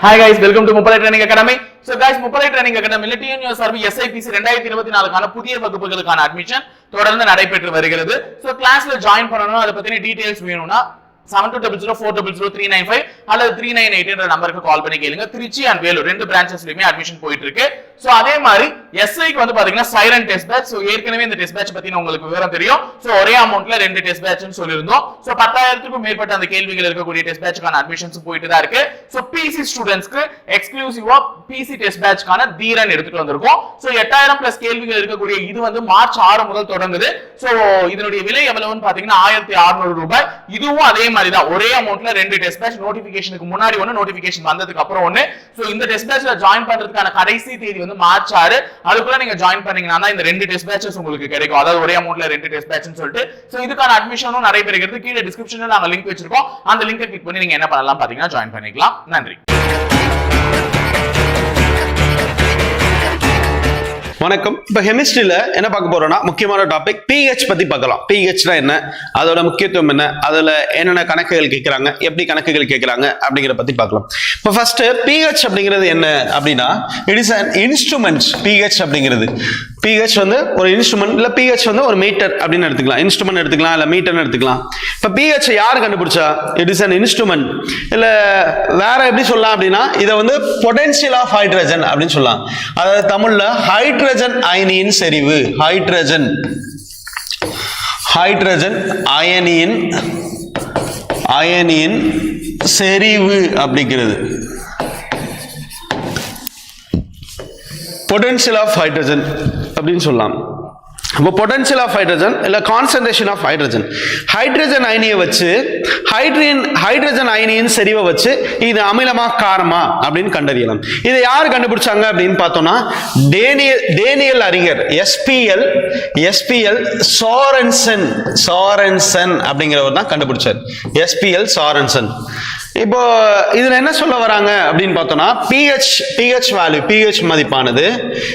Hi guys welcome to Muppadai training academy so guys Muppadai training அகாடமில TNU சர்வி SIPC ரெண்டாயிரத்தி இருபத்தி நாலுக்கான புதிய வகுப்புகளுக்கான admission தொடர்ந்து நடைபெற்று வருகிறது. சோ கிளாஸ்ல ஜாயின் பண்ணணும் அதை பத்தின டீடைல்ஸ் வேணும்னா seven two double zero four double zero three nine five அல்லது த்ரீ நைன் எயிட் என்ற நம்பருக்கு கால் பண்ணி கேளுங்க. திருச்சி அண்ட் வேலூர் ரெண்டு பிரான்ச்சஸ்லயுமே அட்மிஷன் போயிட்டு இருக்கு ஸோ அதே மாதிரி எஸ்ஐக்கு வந்து பாத்தீங்கன்னா சைரன் டெஸ்ட் பேட்ச் ஸோ ஏற்கனவே இந்த டெஸ்ட் பேட்ச் பத்தி உங்களுக்கு விவரம் தெரியும். ஸோ ஒரே அமௌண்ட்ல ரெண்டு டெஸ்ட் பேட்ச்னு சொல்லியிருந்தோம். ஸோ பத்தாயிரத்துக்கும் மேற்பட்ட அந்த கேள்விகள் இருக்கக்கூடிய டெஸ்ட் பேட்ச்க்கான அட்மிஷன்ஸ் போயிட்டு தான் இருக்கு. ஸோ பிசி ஸ்டூடெண்ட்ஸ்க்கு எக்ஸ்க்ளூசிவா பிசி டெஸ்ட் பேட்ச்க்கான தீரன் எடுத்துட்டு வந்திருக்கோம். சோ எட்டாயிரம் பிளஸ் கேள்விகள் இருக்கக்கூடிய இது வந்து மார்ச் ஆறு முதல் தொடங்குது. ஸோ இதனுடைய விலை எவ்வளவுன்னு பாத்தீங்கன்னா ஆயிரத்தி அறுநூறு ரூபாய். இதுவும் அதே மாதிரி தான் ஒரே அமௌண்ட்ல ரெண்டு டெஸ்ட் பேட்ச் நோட்டிபிகேஷனுக்கு முன்னாடி ஒன்னு நோட்டிபிகேஷன் வந்ததுக்கு அப்புறம் ஒன்னு சோ இந்த டெஸ்ட் பேட்ச்ல ஜாயின் பண்றதுக்கான கடைசி தேதி வந்து மார்ச் ஆறு அதுக்குள்ள நீங்க ஜாயின் பண்ணீங்கன்னா தான் இந்த ரெண்டு டெஸ்ட் பேட்சஸ் உங்களுக்கு கிடைக்கும். அதாவது ஒரே அமௌண்ட்ல ரெண்டு டெஸ்ட் பேட்ச்னு சொல்லிட்டு. சோ இதுக்கான அட்மிஷனும் நடைபெறுகிறது கீழே டிஸ்கிரிப்ஷன்ல நாங்க லிங்க் வச்சிருக்கோம். அந்த லிங்கை கிளிக் பண்ணி நீங்க என்ன பண்ணலாம் பாத்தீங்கன்னா ஜாயின் பண்ணிக்கலாம். நன்றி. வணக்கம். இப்போ கெமிஸ்ட்ரியில் என்ன பார்க்க போறோம்னா முக்கியமான டாபிக் பிஹெச் பத்தி பார்க்கலாம். பிஹெச்னா என்ன? அதோட முக்கியத்துவம் என்ன? அதில் என்னென்ன கணக்குகள் கேட்குறாங்க எப்படி கணக்குகள் கேட்குறாங்க அப்படிங்கிற பத்தி பார்க்கலாம். இப்போ ஃபர்ஸ்ட் பிஹெச் அப்படிங்கிறது என்ன அப்படின்னா it is an instrument pH அப்படிங்கிறது. பிஹெச் வந்து ஒரு இன்ஸ்ட்ருமெண்ட் இல்லை பிஹெச் வந்து ஒரு மீட்டர் அப்படின்னு எடுத்துக்கலாம். இன்ஸ்ட்ருமெண்ட் எடுத்துக்கலாம் இல்லை மீட்டர்னு எடுத்துக்கலாம். இப்போ பிஹெச் யார் கண்டுபிடிச்சா? இட் இஸ் அன் இன்ஸ்ட்ருமெண்ட் இல்லை வேற எப்படி சொல்லலாம் அப்படின்னா இதை வந்து பொட்டன்ஷியல் ஆஃப் ஹைட்ரஜன் அப்படின்னு சொல்லலாம். அதாவது தமிழ்ல ஹைட்ரஜன் அயனியின் செறிவு. ஹைட்ரஜன் ஹைட்ரஜன் அயனியின் அயனியின் செறிவு அப்படிங்கிறது. பொட்டன்ஷியல் ஆஃப் ஹைட்ரஜன் அப்படின்னு சொல்லலாம். இப்போ பொட்டன்சியல் ஆஃப் ஹைட்ரஜன் இல்லை கான்சன்ட்ரேஷன் ஆஃப் ஹைட்ரஜன் ஹைட்ரஜன் அயனியை வச்சு ஹைட்ரின் ஹைட்ரஜன் அயனியின் செறிவை வச்சு இது அமிலமா காரமா அப்படின்னு கண்டறியலாம். இதை யார் கண்டுபிடிச்சாங்க அப்படின்னு பார்த்தோம்னா டேனியல் டேனியல் அறிஞர் எஸ்பிஎல் எஸ்பிஎல் சாரன்சன் சாரன்சன் அப்படிங்கிறவர் தான் கண்டுபிடிச்சார். எஸ்பிஎல் சாரன்சன் இப்போ இதுல என்ன சொல்ல வராங்க அப்படின்னு பார்த்தோம்னா பிஹெச் பிஹெச் வேல்யூ பிஹெச் மதிப்பானது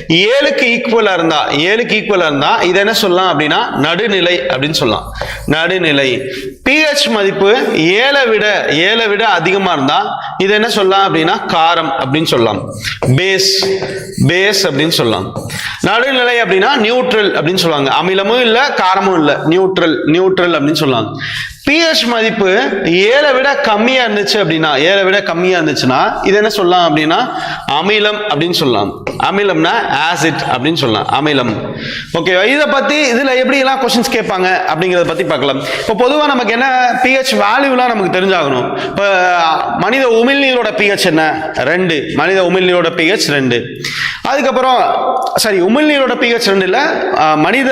ஏழுக்கு ஈக்குவலா இருந்தா ஏழுக்கு ஈக்குவலா இருந்தா இது என்ன சொல்லலாம் அப்படின்னா நடுநிலை அப்படின்னு சொல்லலாம். நடுநிலை. பிஹெச் மதிப்பு ஏழை விட ஏழை விட அதிகமா இருந்தா இது என்ன சொல்லலாம் அப்படின்னா காரம் அப்படின்னு சொல்லலாம். பேஸ் பேஸ் அப்படின்னு சொல்லலாம். நடுநிலை அப்படின்னா நியூட்ரல் அப்படின்னு சொல்லுவாங்க. அமிலமும் இல்லை காரமும் இல்லை. நியூட்ரல் நியூட்ரல் அப்படின்னு சொல்லுவாங்க பிஹெச் மதிப்பு ஏழை விட கம்மியா இருந்துச்சு அப்படின்னா ஏழை விட கம்மியா இருந்துச்சுன்னா இது என்ன சொல்லலாம் அப்படின்னா அமிலம் அப்படின்னு சொல்லலாம். அமிலம்னா ஆசிட் அப்படின்னு சொல்லலாம். அமிலம். ஓகே இதை பத்தி இதுல எப்படி எல்லாம் கொஸ்டின்ஸ் கேட்பாங்க அப்படிங்கறத பத்தி பார்க்கலாம். இப்போ பொதுவா நமக்கு என்ன பிஹெச் வேல்யூலாம் நமக்கு தெரிஞ்சாகணும். இப்போ மனித உமிழ்நீரோட பிஹெச் என்ன? ரெண்டு. மனித உமிழ்நீரோட பிஹெச் ரெண்டு. அதுக்கப்புறம் சாரி உமிழ்நீரோட பிஹெச் ரெண்டு இல்லை மனித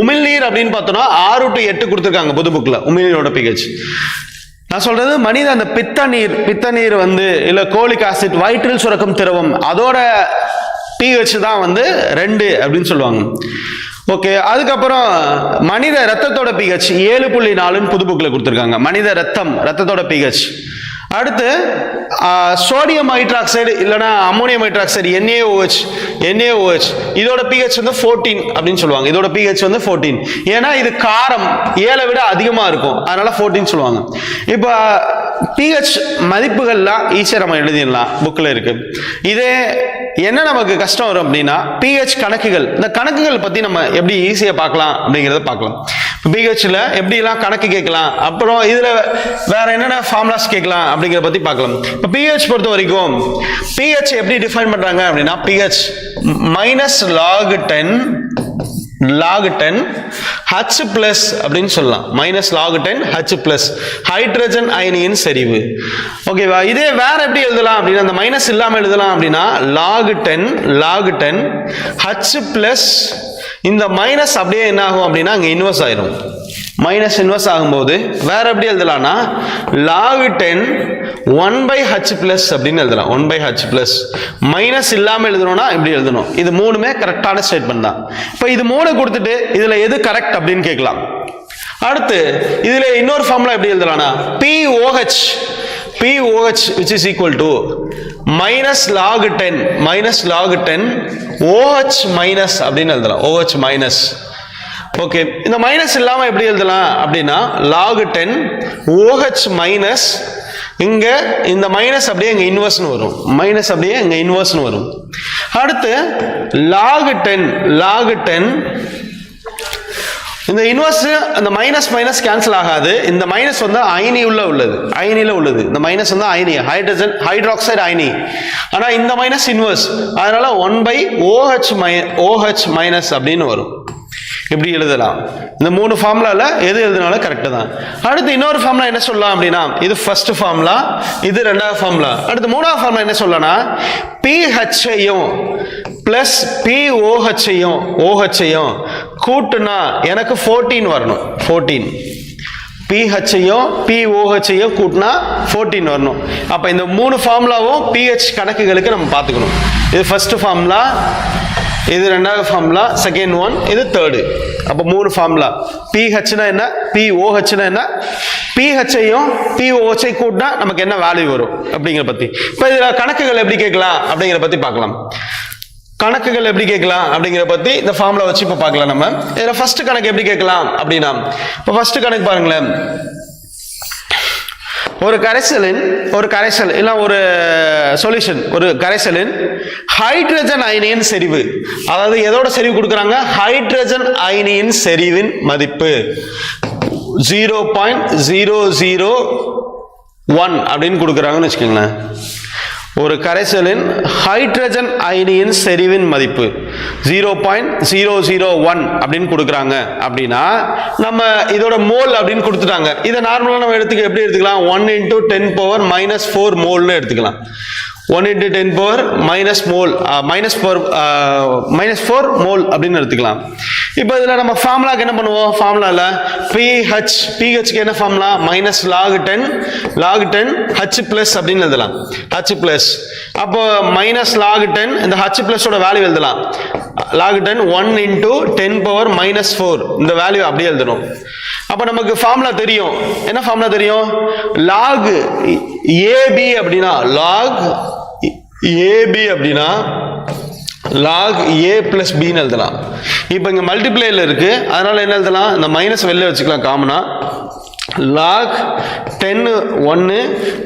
உமிழ்நீர் அப்படின்னு பார்த்தோம்னா ஆறு டு எட்டு கொடுத்துருக்காங்க புது புக்கில் உமிழ்நீரோட பிஹெச் நான் சொல்றது மனித அந்த பித்த நீர் பித்த நீர் வந்து இல்ல கோலிக் ஆசிட் வயிற்றில் சுரக்கும் திரவம் அதோட பிஹெச் தான் வந்து ரெண்டு அப்படின்னு சொல்லுவாங்க. ஓகே அதுக்கப்புறம் மனித ரத்தத்தோட பிஹெச் ஏழு புள்ளி நாலுன்னு புது புக்கில் கொடுத்துருக்காங்க. மனித ரத்தம் ரத்தத்தோட பிஹெச் அடுத்து சோடியம் ஹைட்ராக்சைடு இல்லைனா அம்மோனியம் ஹைட்ராக்சைடு என்ஏஓஹெச் என்ஏஓஹெச் இதோட பிஹெச் வந்து ஃபோர்டீன் அப்படின்னு சொல்லுவாங்க. இதோட பிஹெச் வந்து ஃபோர்டீன் ஏன்னா இது காரம் ஏழை விட அதிகமாக இருக்கும். அதனால ஃபோர்டீன் சொல்லுவாங்க. இப்போ பிஹெச் மதிப்புகள்லாம் ஈஸியாக நம்ம எழுதிடலாம். புக்கில் இருக்கு. இதே என்ன நமக்கு கஷ்டம் வரும் அப்படின்னா பிஹெச் கணக்குகள். இந்த கணக்குகள் பற்றி நம்ம எப்படி ஈஸியாக பார்க்கலாம் அப்படிங்கிறத பார்க்கலாம். பிஹெச்ல எப்படிலாம் கணக்கு கேட்கலாம்? அப்புறம் இதில் வேற என்னென்ன ஃபார்முலாஸ் கேட்கலாம் அப்படிங்கிறத பற்றி பார்க்கலாம். இப்போ பிஹெச் பொறுத்த வரைக்கும் பிஹெச் எப்படி டிஃபைன் பண்ணுறாங்க அப்படின்னா pH minus log ten log ten H plus அப்படின்னு சொல்லலாம். Minus log ten H plus hydrogen அயனியின் செறிவு. ஓகேவா இதே வேற எப்படி எழுதலாம் அப்படின்னா அந்த மைனஸ் இல்லாமல் எழுதலாம் அப்படின்னா log ten log ten H plus இந்த மைனஸ் அப்படியே என்ன ஆகும் அப்படின்னா அங்கே இன்வெர்ஸ் ஆயிரும். மைனஸ் இன்வெர்ஸ் ஆகும்போது வேற எப்படி எழுதலாம்னா log ten one by H plus அப்படின்னு எழுதலாம். One by H plus minus இல்லாமல் எழுதணும்னா இப்படி எழுதணும். இது மூணுமே கரெக்டான ஸ்டேட்மெண்ட் தான். இப்போ இது மூணு கொடுத்துட்டு இதுல எது கரெக்ட் அப்படின்னு கேட்கலாம். அடுத்து இதுல இன்னொரு ஃபார்முலா எப்படி எழுதலாம்னா POH pOH which is equal to minus log ten minus log ten OH minus அப்படின்னு எழுதலாம். ஓஹெச் மைனஸ் ஓகே இந்த மைனஸ் இல்லாமல் எப்படி எழுதலாம் அப்படின்னா லாக் டென் ஓஹெச் மைனஸ் இங்கே இந்த மைனஸ் அப்படியே இங்கே இன்வர்ஸ்னு வரும். மைனஸ் அப்படியே இங்கே இன்வர்ஸ்னு வரும். அடுத்து லாக் டென் லாக் டென் இந்த இன்வர்ஸ் அந்த மைனஸ் மைனஸ் கேன்சல் ஆகாது. இந்த மைனஸ் வந்து அயனி உள்ள உள்ளது. அயனியில் உள்ளது. இந்த மைனஸ் வந்து அயனி. ஹைட்ரஜன் ஹைட்ராக்சைடு அயனி. ஆனால் இந்த மைனஸ் இன்வர்ஸ் அதனால ஒன் பை ஓஹெச் மை ஓஹெச் மைனஸ் அப்படின்னு வரும். இப்படி எழுதலாம்? இந்த மூணு ஃபார்முலாவில் எது எழுதினாலும் கரெக்டு தான். அடுத்து இன்னொரு ஃபார்முலா என்ன சொல்லலாம் அப்படின்னா இது ஃபர்ஸ்ட் ஃபார்முலா இது ரெண்டாவது ஃபார்முலா அடுத்து மூணாவது ஃபார்முலா என்ன சொல்லலாம்னா பிஹெச்ஐயும் ப்ளஸ் பிஓஹெச்ஐயும் ஓஹெச்ஐயும் கூட்டுனா எனக்கு ஃபோர்டீன் வரணும். ஃபோர்டீன் பிஹெச்ஐயும் பிஓஹெச்ஐயும் கூட்டினா ஃபோர்டீன் வரணும். அப்போ இந்த மூணு ஃபார்முலாவும் பிஹெச் கணக்குகளுக்கு நம்ம பார்த்துக்கணும். இது ஃபர்ஸ்ட் ஃபார்முலா இது ரெண்டாவது ஃபார்முலா செகண்ட் ஒன் இது தேர்டு அப்போ மூணு ஃபார்முலா பிஹெச்னா என்ன? பிஓஹெச்னா என்ன? பிஹெச்ஐயும் பிஓஹெச்ஐ கூட்டினா நமக்கு என்ன வேல்யூ வரும்? அப்படிங்கிற பற்றி இப்போ இதில் கணக்குகள் எப்படி கேட்கலாம்? அப்படிங்கிற பற்றி பார்க்கலாம். கணக்குகள் எப்படி கேட்கலாம்? அப்படிங்கிற பற்றி இந்த ஃபார்முலா வச்சு இப்போ பார்க்கலாம் நம்ம. இதில் ஃபஸ்ட்டு கணக்கு எப்படி கேட்கலாம்? அப்படின்னா இப்போ ஃபஸ்ட்டு கணக்கு பாருங்களேன். ஒரு கரைசலின் ஒரு கரைசல் இல்லை ஒரு சொல்யூஷன் ஒரு கரைசலின் ஹைட்ரஜன் அயனியின் செறிவு. அதாவது எதோட செறிவு கொடுக்குறாங்க? ஹைட்ரஜன் அயனியின் செறிவின் மதிப்பு. Zero point zero zero one அப்படின்னு கொடுக்குறாங்கன்னு வச்சுக்கோங்களேன். ஒரு கரைசலின் ஹைட்ரஜன் அயனியின் செறிவின் மதிப்பு. Zero point zero zero one அப்படின்னு கொடுக்குறாங்க. அப்படின்னா நம்ம இதோட மோல் அப்படின்னு கொடுத்துட்டாங்க. இதை நார்மலாக நம்ம எடுத்துக்க எப்படி எடுத்துக்கலாம்? One into ten power minus four மோல்னு எடுத்துக்கலாம். One into ten power minus mole minus four minus four mole அப்படின்னு எடுத்துக்கலாம். இப்போ இதில் நம்ம ஃபார்முலாக்கு என்ன பண்ணுவோம்? ஃபார்முலாவில் பிஹெச் பிஹெச்க்கு என்ன formula minus log ten log ten H plus அப்படின்னு எழுதலாம். ஹச் ப்ளஸ் அப்போ மைனஸ் லாக் டென் இந்த ஹச் ப்ளஸோட வேல்யூ எழுதலாம். Log ten one into ten power minus four இந்த வேல்யூ அப்படியே எழுதணும். அப்போ நமக்கு ஃபார்முலா தெரியும். என்ன ஃபார்முலா தெரியும்? லாக் ஏபி அப்படின்னா லாக் ஏபி அப்படின்னா லாக் ஏ பிளஸ் பின்னு எழுதலாம். இப்போ இங்கே மல்டிப்ளைல இருக்குது அதனால் என்ன எழுதலாம்? இந்த மைனஸ் வெளில வச்சுக்கலாம் காமனா லாக் டென் ஒன்று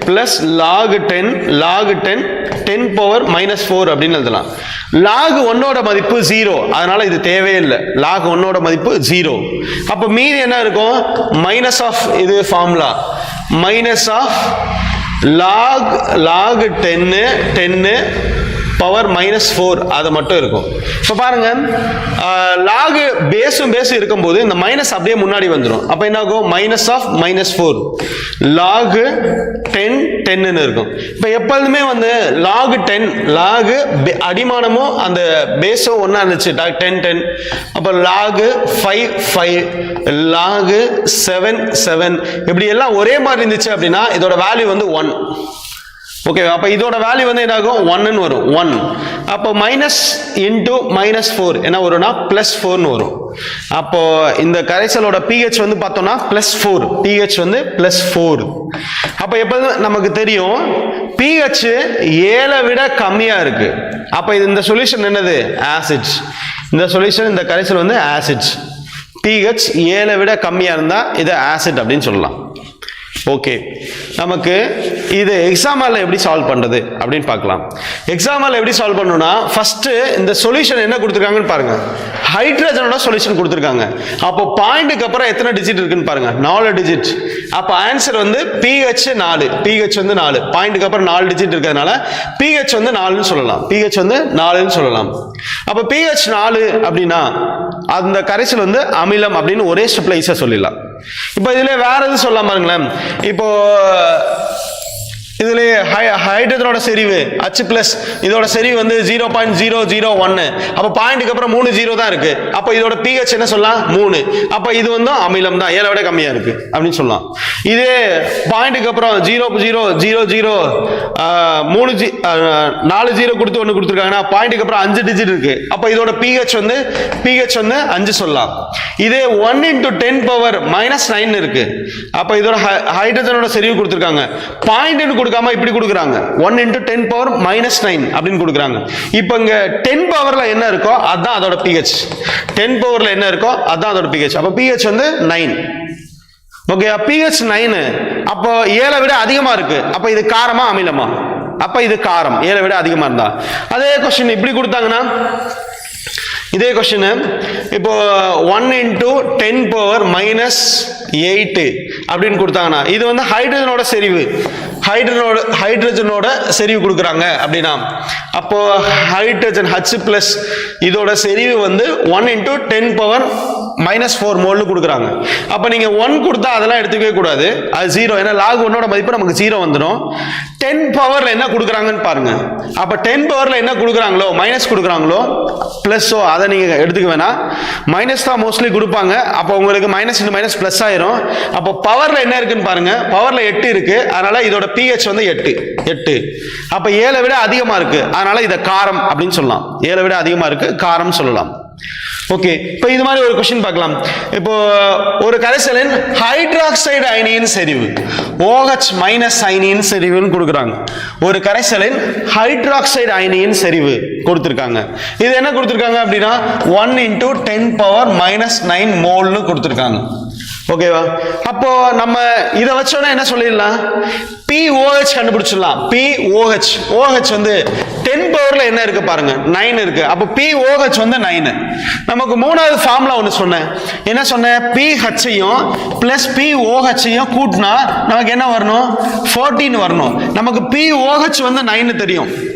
plus log ten log ten ten power minus four அப்படின்னு எழுதலாம். லாக் ஒன்னோட மதிப்பு ஜீரோ அதனால இது தேவையே இல்லை. லாக் ஒன்னோட மதிப்பு ஜீரோ அப்போ மீதி என்ன இருக்கும்? மைனஸ் ஆஃப் இது formula minus of log log ten ten power minus four அது மட்டும் இருக்கும். இப்போ பாருங்க லாகு பேஸும் பேஸும் இருக்கும்போது இந்த மைனஸ் அப்படியே முன்னாடி வந்துடும் அப்போ என்ன ஆகும் minus of minus four log ten ten இருக்கும். இப்போ எப்பொழுதுமே வந்து லாகு டென் லாகு அடிமானமும் அந்த பேஸும் ஒன்றா இருந்துச்சு. டென் டென் அப்போ log five five log seven seven இப்படி எல்லாம் ஒரே மாதிரி இருந்துச்சு அப்படின்னா இதோட வேல்யூ வந்து ஒன் ஓகே அப்போ இதோட வேல்யூ வந்து என்னாகும்? ஒன்னு வரும். ஒன் அப்போ மைனஸ் இன்டூ மைனஸ் ஃபோர் என்ன வரும்னா? ப்ளஸ் ஃபோர்னு வரும். அப்போ இந்த கரைசலோட பிஹெச் வந்து பார்த்தோம்னா ப்ளஸ் ஃபோர் பிஹெச் வந்து ப்ளஸ் ஃபோர் அப்போ எப்போது நமக்கு தெரியும் பிஹெச் ஏழை விட கம்மியாக இருக்கு. அப்போ இது இந்த சொல்யூஷன் என்னது? ஆசிட்ஸ் இந்த சொல்யூஷன் இந்த கரைசல் வந்து ஆசிட்ஸ் பிஹெச் ஏழை விட கம்மியாக இருந்தால் இதை ஆசிட் அப்படின்னு சொல்லலாம். ஓகே. நமக்கு இது எக்ஸாமால எப்படி சால்வ் பண்ணுறது அப்படின்னு பார்க்கலாம். எக்ஸாமில் எப்படி சால்வ் பண்ணணும்னா ஃபஸ்ட்டு இந்த சொல்யூஷன் என்ன கொடுத்துருக்காங்கன்னு பாருங்கள் ஹைட்ரஜனோட சொல்யூஷன் கொடுத்துருக்காங்க. அப்போ பாயிண்ட்டுக்கு அப்புறம் எத்தனை டிஜிட் இருக்குன்னு பாருங்கள் நாலு டிஜிட் அப்போ ஆன்சர் வந்து பிஹெச் நாலு. பிஹெச் வந்து நாலு. பாயிண்ட்டுக்கு அப்புறம் நாலு டிஜிட் இருக்கிறதுனால பிஹெச் வந்து நாலுன்னு சொல்லலாம். பிஹெச் வந்து நாலுன்னு சொல்லலாம். அப்போ பிஹெச் நாலு அப்படின்னா அந்த கரைசல் வந்து அமிலம் அப்படின்னு ஒரே ஸ்டெப்ல ஈஸியாக சொல்லிடலாம். இப்போ இதுல வேற எதுவும் சொல்லலாம் பாருங்களேன். இப்போ இதுல ஹைட்ரஜனோட செறிவு அச்சு பிளஸ் இதோட செறிவு வந்து ஜீரோ பாயிண்ட் ஜீரோ ஜீரோ ஒன்னு அப்போ பாயிண்ட்டுக்கு அப்புறம் மூணு ஜீரோ தான் இருக்கு. அப்போ இதோட பிஹெச் என்ன சொல்லலாம்? மூணு. அப்போ இது வந்து அமிலம் தான். ஏழை விட கம்மியா இருக்கு. அப்படின்னு சொல்லலாம். இதே பாயிண்ட்டுக்கு அப்புறம் ஜீரோ ஜீரோ ஜீரோ ஜீரோ மூணு ஜி நாலு ஜீரோ கொடுத்து ஒன்று கொடுத்துருக்காங்கன்னா பாயிண்ட்டுக்கு அப்புறம் அஞ்சு டிஜிட் இருக்கு. அப்போ இதோட பிஹெச் வந்து பிஹெச் வந்து அஞ்சு சொல்லலாம். இதே one into ten power minus nine இருக்கு. அப்போ இதோட ஹைட்ரஜனோட செறிவு கொடுத்துருக்காங்க. பாயிண்ட்னு கொடுக்காம இப்படி கொடுக்குறாங்க. One into ten power minus nine அப்படின்னு கொடுக்குறாங்க. இப்போ இங்கே டென் பவரில் என்ன இருக்கோ அதுதான் அதோட பிஹெச் டென் பவரில் என்ன இருக்கோ அதுதான் அதோட பிஹெச் அப்போ பிஹெச் வந்து நைன் ஓகே பிஹெச் நைனு அப்போ ஏழை விட அதிகமாக இருக்கு. அப்போ இது காரமா அமிலமா? அப்போ இது காரம். ஏழை விட அதிகமாக இருந்தா. அதே கொஸ்டின் இப்படி கொடுத்தாங்கன்னா இதே கொஸ்டின் இப்போ one into ten power minus eight அப்படின்னு கொடுத்தாங்கன்னா இது வந்து ஹைட்ரஜனோட செறிவு. ஹைட்ரஜனோட ஹைட்ரஜனோட செறிவு கொடுக்குறாங்க அப்படின்னா அப்போ ஹைட்ரஜன் ஹச் பிளஸ் இதோட செறிவு வந்து one into ten power minus four மோல்னு கொடுக்குறாங்க. அப்போ நீங்கள் ஒன் கொடுத்தா அதெல்லாம் எடுத்துக்கவே கூடாது. அது ஜீரோ ஏன்னா லாக் ஒன்னோட மதிப்பு நமக்கு ஜீரோ வந்துடும் டென் பவரில் என்ன கொடுக்குறாங்கன்னு பாருங்க. அப்போ டென் பவரில் என்ன கொடுக்குறாங்களோ மைனஸ் கொடுக்குறாங்களோ ப்ளஸ்ஸோ அதை நீங்கள் எடுத்துக்க வேணாம். மைனஸ் தான் மோஸ்ட்லி கொடுப்பாங்க. அப்போ உங்களுக்கு மைனஸ் இன்டு மைனஸ் ப்ளஸ் ஆயிரும். அப்போ பவரில் என்ன இருக்குன்னு பாருங்க. பவரில் எட்டு இருக்கு. அதனால இதோட பிஹெச் வந்து எட்டு. எட்டு. அப்போ ஏழை விட அதிகமாக இருக்கு. அதனால இதை காரம் அப்படின்னு சொல்லலாம். ஏழை விட அதிகமாக இருக்கு. காரம் சொல்லலாம். ஓகே இப்போ இது மாதிரி ஒரு கொஸ்டின் பார்க்கலாம். இப்போ ஒரு கரைசலின் ஹைட்ராக்சைடு அயனியின் செறிவு OH ஓஹெச் மைனஸ் அயனியின் செறிவுன்னு கொடுக்குறாங்க. ஒரு கரைசலின் ஹைட்ராக்சைடு அயனியின் செறிவு கொடுத்துருக்காங்க. இது என்ன கொடுத்துருக்காங்க அப்படின்னா one into ten power minus nine மோல்னு கொடுத்துருக்காங்க. ஓகேவா அப்போ நம்ம இதை வச்சோன்னா என்ன சொல்லிடலாம்? பிஓஹெச் கண்டுபிடிச்சிடலாம். பிஓஹெச் ஓஹெச் வந்து டென் என்ன இருக்கு பாருங்க நைன் இருக்கு. அப்போ POH வந்து நைனு நமக்கு மூணாவது ஃபார்முலா ஒன்று சொன்னேன். என்ன சொன்னேன்? பிஹெச்சையும் பிளஸ் பிஓஹெச்சையும் கூட்டினா நமக்கு என்ன வரணும்? ஃபோர்டீன் வரணும். நமக்கு பிஓஹெச் வந்து நைனு தெரியும்.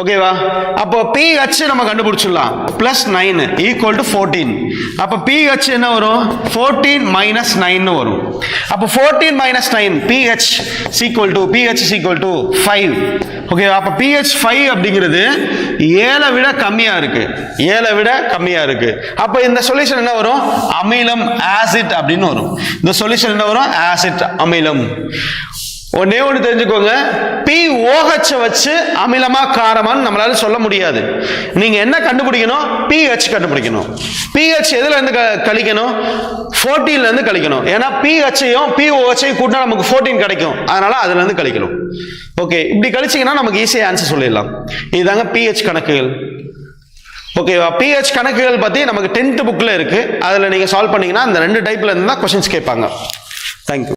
ஓகேவா அப்போ பிஹெச் நம்ம கண்டுபிடிச்சிடலாம். Plus nine equal to fourteen அப்போ பிஹெச் என்ன வரும்? ஃபோர்டீன் மைனஸ் நைன் வரும். அப்போ fourteen minus nine pH sequel to pH sequel to five okay அப்போ பிஹெச் ஃபைவ் அப்படிங்கிறது ஏழை விட கம்மியாக இருக்கு. ஏழை விட கம்மியாக இருக்கு. அப்போ இந்த சொல்யூஷன் என்ன வரும்? அமிலம் ஆசிட் அப்படின்னு வரும். இந்த சொல்யூஷன் என்ன வரும்? ஆசிட் அமிலம். ஒன்னே ஒன்று தெரிஞ்சுக்கோங்க. பி OH வச்சு அமிலமா காரமான்னு நம்மளால சொல்ல முடியாது. நீங்க என்ன கண்டுபிடிக்கணும்? பிஹெச் கண்டுபிடிக்கணும். பிஹெச் எதுல இருந்து க- கழிக்கணும்? ஃபோர்டீன்ல இருந்து கழிக்கணும். ஏன்னா pHையும் POHையும் கூட்டினா நமக்கு 14 கிடைக்கும். அதனால அதுல இருந்து கழிக்கணும். ஓகே இப்படி கழிச்சீங்கன்னா நமக்கு ஈஸியாக ஆன்சர் சொல்லிடலாம். இதுதாங்க பிஹெச் கணக்குகள். ஓகேவா பிஹெச் கணக்குகள் பத்தி நமக்கு டென்த் புக்ல இருக்கு. அதுல நீங்க சால்வ் பண்ணீங்கன்னா அந்த ரெண்டு டைப்ல இருந்து தான் கொஸ்டின்ஸ் கேட்பாங்க தேங்க்யூ